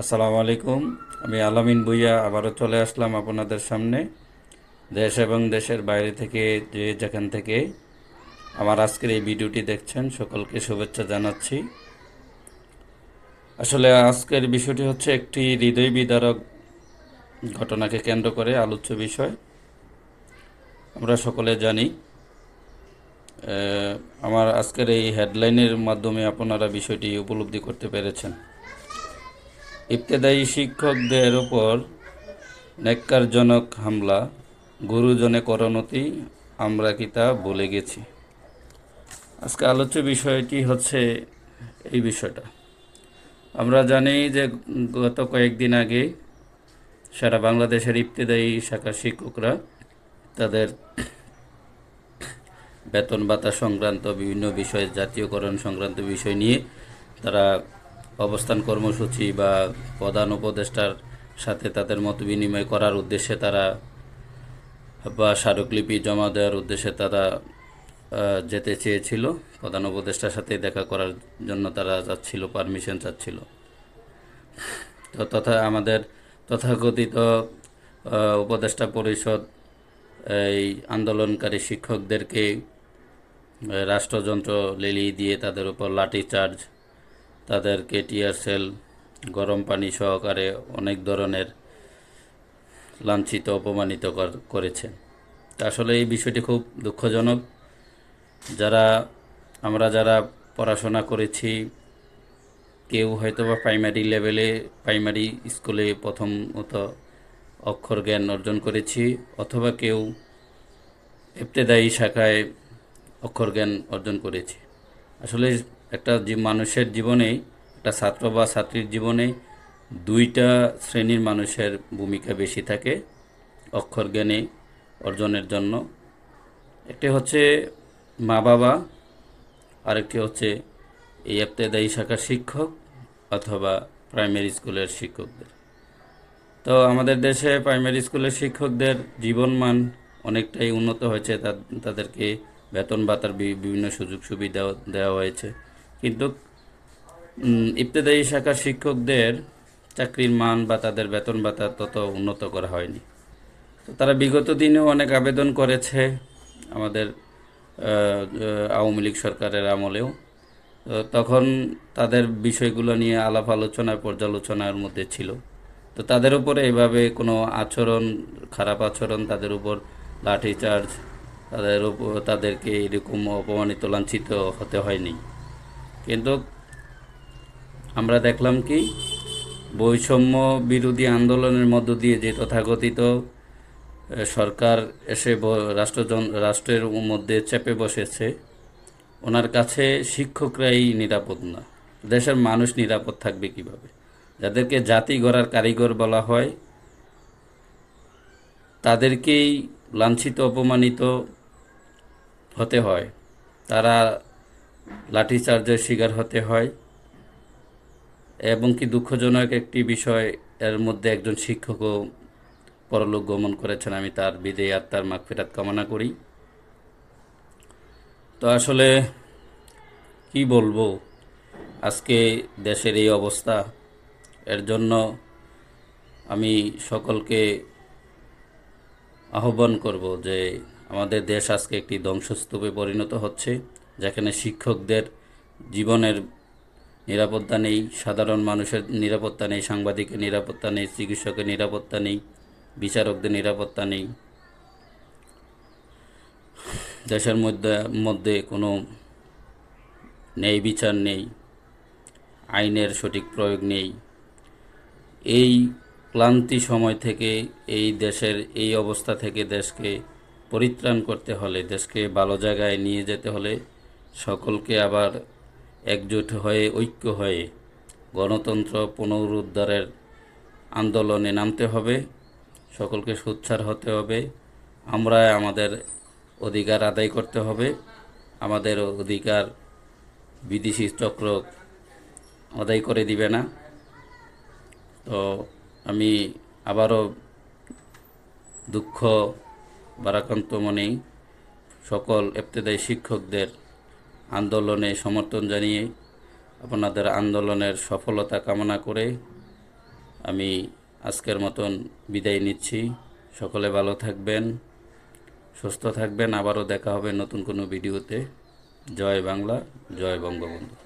আসসালামু আলাইকুম। আমি আলামিন ভুইয়া আবারও চলে আসলাম আপনাদের সামনে। দেশ এবং দেশের বাইরে থেকে যে যেখান থেকে আমার আজকের এই ভিডিওটি দেখছেন, সকলকে শুভেচ্ছা জানাচ্ছি। আসলে আজকের বিষয়টি হচ্ছে একটি হৃদয় বিদারক ঘটনাকে কেন্দ্র করে আলোচ্য বিষয়। আমরা সকলে জানি আমার আজকের এই হেডলাইনের মাধ্যমে আপনারা বিষয়টি উপলব্ধি করতে পেরেছেন। ইবতেদায়ী শিক্ষকদের ওপর ন্যাক্কারজনক হামলা, গুরুজনে করণতি আমরা কি তা বলে গেছি? আজকে আলোচ্য বিষয়টি হচ্ছে এই বিষয়টা। আমরা জানি যে গত কয়েকদিন আগে সারা বাংলাদেশের ইবতেদায়ী শাখা শিক্ষকরা তাদের বেতন ভাতা সংক্রান্ত বিভিন্ন বিষয়ে জাতীয়করণ সংক্রান্ত বিষয় নিয়ে তারা অবস্থান কর্মসূচি বা প্রধান উপদেষ্টার সাথে তাদের মত বিনিময় করার উদ্দেশ্যে তারা বা স্মারকলিপি জমা দেওয়ার উদ্দেশ্যে তারা যেতে চেয়েছিল। প্রধান উপদেষ্টার সাথে দেখা করার জন্য তারা যাচ্ছিল, পারমিশন চাচ্ছিল। তো তথা আমাদের তথাকথিত উপদেষ্টা পরিষদ এই আন্দোলনকারী শিক্ষকদেরকে রাষ্ট্রযন্ত্র লেলিয়ে দিয়ে তাদের উপর লাঠি চার্জ তাদেরকে টিয়ার সেল, গরম পানি সহকারে অনেক ধরনের লাঞ্ছিত, অপমানিত কর- করেছে। তা আসলে এই বিষয়টি খুব দুঃখজনক। যারা, আমরা যারা পড়াশোনা করেছি, কেউ হয়তো বা প্রাইমারি লেভেলে, প্রাইমারি স্কুলে প্রথমত অক্ষর জ্ঞান অর্জন করেছি, অথবা কেউ ইবতেদায়ী শাখায় অক্ষর জ্ঞান অর্জন করেছি। আসলে একটা যে মানুষের জীবনে একটা ছাত্র বা ছাত্রীর জীবনে দুইটা শ্রেণির মানুষের ভূমিকা বেশি থাকে অক্ষর জ্ঞানে অর্জনের জন্য। একটি হচ্ছে মা বাবা, আরেকটি হচ্ছে এই ইবতেদায়ী শাখার শিক্ষক অথবা প্রাইমারি স্কুলের শিক্ষকদের। তো আমাদের দেশে প্রাইমারি স্কুলের শিক্ষকদের জীবনমান অনেকটাই উন্নত হয়েছে। তাদেরকে বেতন ভাতার বিভিন্ন সুযোগ সুবিধা দেওয়া হয়েছে। কিন্তু ইবতেদায়ী শাখার শিক্ষকদের চাকরির মান বা তাদের বেতন ভাতা তত উন্নত করা হয়নি। তো তারা বিগত দিনেও অনেক আবেদন করেছে আমাদের আওয়ামী লীগ সরকারের আমলেও। তখন তাদের বিষয়গুলো নিয়ে আলাপ আলোচনা, পর্যালোচনার মধ্যে ছিল। তো তাদের উপরে এভাবে কোনো আচরণ, খারাপ আচরণ তাদের উপর লাঠিচার্জ তাদের উপর তাদেরকে এরকম অপমানিত, লাঞ্ছিত হতে হয়নি। কিন্তু আমরা দেখলাম কি, বৈষম্য বিরোধী আন্দোলনের মধ্য দিয়ে যে তথাকথিত সরকার এসে রাষ্ট্রজন, রাষ্ট্রের মধ্যে চেপে বসেছে, ওনার কাছে শিক্ষকরাই নিরাপদ না। দেশের মানুষ নিরাপদ থাকবে কীভাবে? যাদেরকে জাতি গড়ার কারিগর বলা হয়, তাদেরকেই লাঞ্ছিত, অপমানিত হতে হয়। তারা লাঠিচার্জের শিকার হতে হয়। এবং কি দুঃখজনক একটি বিষয়, এর মধ্যে একজন শিক্ষকও পরলোক গমন করেছেন। আমি তার বিদে আত্মার মাগফিরাত কামনা করি। তো আসলে কি বলব? আজকে দেশের এই অবস্থা, এর জন্য আমি সকলকে আহ্বান করব যে আমাদের দেশ আজকে একটি ধ্বংসস্তূপে পরিণত হচ্ছে। যেখানে শিক্ষকদের জীবনের নিরাপত্তা নেই, সাধারণ মানুষের নিরাপত্তা নেই, সাংবাদিকের নিরাপত্তা নেই, চিকিৎসকের নিরাপত্তা নেই, বিচারকদের নিরাপত্তা নেই। দেশের মধ্যে মধ্যে কোনো ন্যায় বিচার নেই, আইনের সঠিক প্রয়োগ নেই। এই ক্লান্তি সময় থেকে, এই দেশের, এই অবস্থা থেকে দেশকে পরিত্রাণ করতে হলে, দেশকে ভালো জায়গায় নিয়ে যেতে হলে সকলকে আবার একজোট হয়ে, ঐক্য হয়ে গণতন্ত্র পুনরুদ্ধারের আন্দোলনে নামতে হবে। সকলকে সোচ্চার হতে হবে। আমরা আমাদের অধিকার আদায় করতে হবে। আমাদের অধিকার বিদেশি চক্র আদায় করে দিবে না। তো আমি আবারও দুঃখ, বারাকান্ত মনেই সকল এপ্তেদায়ী শিক্ষকদের আন্দোলনে সমর্থন জানিয়ে আপনাদের আন্দোলনের সফলতা কামনা করে আমি আজকের মতন বিদায় নিচ্ছি। সকলে ভালো থাকবেন, সুস্থ থাকবেন। আবারও দেখা হবে নতুন কোনো ভিডিওতে। জয় বাংলা, জয় বঙ্গবন্ধু।